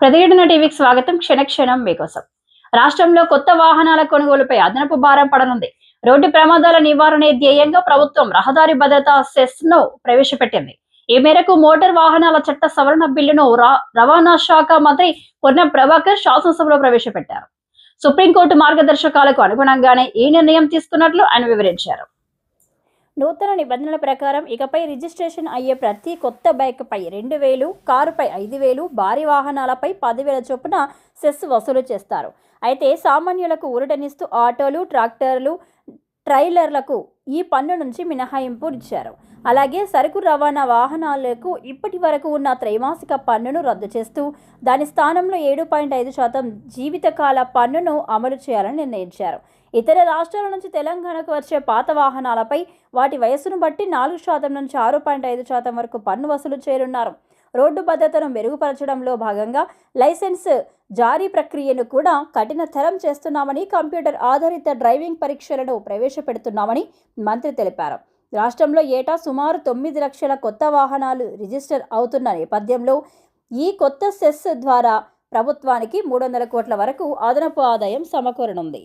ప్రతిఘటన టీవీకి స్వాగతం. క్షణక్షణం మీకోసం. రాష్ట్రంలో కొత్త వాహనాల కొనుగోలుపై అదనపు భారం పడనుంది. రోడ్డు ప్రమాదాల నివారణ ధ్యేయంగా ప్రభుత్వం రహదారి భద్రతా సెస్ను ప్రవేశపెట్టింది. ఈ మేరకు మోటార్ వాహనాల చట్ట సవరణ బిల్లును రవాణా శాఖ మంత్రి పొన్న ప్రభాకర్ శాసనసభలో ప్రవేశపెట్టారు. సుప్రీంకోర్టు మార్గదర్శకాలకు అనుగుణంగానే ఈ నిర్ణయం తీసుకున్నట్లు ఆయన వివరించారు. నూతన నిబంధనల ప్రకారం ఇకపై రిజిస్ట్రేషన్ అయ్యే ప్రతి కొత్త బైక్పై రెండు వేలు కారుపై ఐదు వేలు భారీ వాహనాలపై పదివేల చొప్పున సెస్ వసూలు చేస్తారు. అయితే సామాన్యులకు ఊరటనిస్తూ ఆటోలు ట్రాక్టర్లు ట్రైలర్లకు ఈ పన్ను నుంచి మినహాయింపు ఇచ్చారు. అలాగే సరుకు రవాణా వాహనాలకు ఇప్పటి వరకు ఉన్న త్రైమాసిక పన్నును రద్దు చేస్తూ దాని స్థానంలో ఏడు పాయింట్ ఐదు శాతం జీవితకాల పన్నును అమలు చేయాలని నిర్ణయించారు. ఇతర రాష్ట్రాల నుంచి తెలంగాణకు వచ్చే పాత వాహనాలపై వాటి వయస్సును బట్టి నాలుగు శాతం నుంచి ఆరు పాయింట్ ఐదు శాతం వరకు పన్ను వసూలు చేరున్నారు రోడ్డు భద్రతను మెరుగుపరచడంలో భాగంగా లైసెన్స్ జారీ ప్రక్రియను కూడా కఠినతరం చేస్తున్నామని కంప్యూటర్ ఆధారిత డ్రైవింగ్ పరీక్షలను ప్రవేశపెడుతున్నామని మంత్రి తెలిపారు. రాష్ట్రంలో ఏటా సుమారు తొమ్మిది లక్షల కొత్త వాహనాలు రిజిస్టర్ అవుతున్న నేపథ్యంలో ఈ కొత్త సెస్ ద్వారా ప్రభుత్వానికి మూడు వందల కోట్ల వరకు అదనపు ఆదాయం సమకూరనుంది.